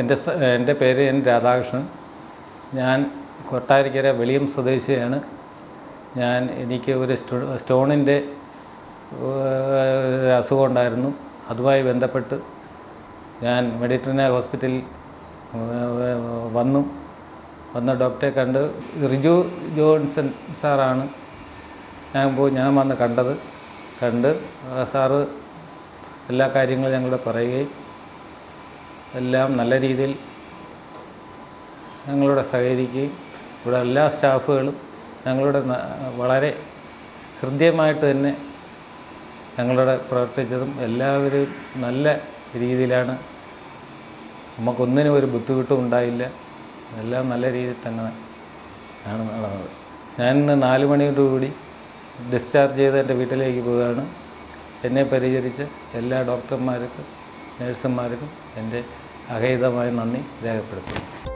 എന്റെ എന്റെ പേര് എൻ രാധാകൃഷ്ണൻ. ഞാൻ കൊട്ടാരിക്കര വെളിയം സ്വദേശിയാണ്. ഞാൻ എനിക്ക് ഒരു സ്റ്റോ സ്റ്റോണിന്റെ അസുഖം ഉണ്ടായിരുന്നു. അതുമായി ബന്ധപ്പെട്ട് ഞാൻ മെഡിറ്ററിന ഹോസ്പിറ്റലിൽ വന്നു. വന്ന ഡോക്ടറെ കണ്ട് റിജു ജോൺസൺ സാറാണ് ഞാൻ പോയി ഞാൻ വന്ന് കണ്ടത്. കണ്ട് സാറ് എല്ലാ കാര്യങ്ങളും ഞങ്ങളോട് പറയുകയും എല്ലാം നല്ല രീതിയിൽ ഞങ്ങളുടെ സഹകരിക്കുകയും ഇവിടെ എല്ലാ സ്റ്റാഫുകളും ഞങ്ങളുടെ വളരെ ഹൃദ്യമായിട്ട് തന്നെ ഞങ്ങളുടെ പ്രവർത്തിച്ചതും എല്ലാവരും നല്ല രീതിയിലാണ്. നമുക്കൊന്നിനും ഒരു ബുദ്ധിമുട്ടും ഉണ്ടായില്ല. എല്ലാം നല്ല രീതിയിൽ തന്നെ ആണ് നടന്നത്. ഞാൻ ഇന്ന് നാല് മണിയോടുകൂടി ഡിസ്ചാർജ് ചെയ്ത് എന്റെ വീട്ടിലേക്ക് പോവുകയാണ്. എന്നെ പരിചരിച്ച് എല്ലാ ഡോക്ടർമാർക്കും നഴ്സുമാർക്കും എന്റെ അഹേതമായ നന്ദി രേഖപ്പെടുത്തുന്നു.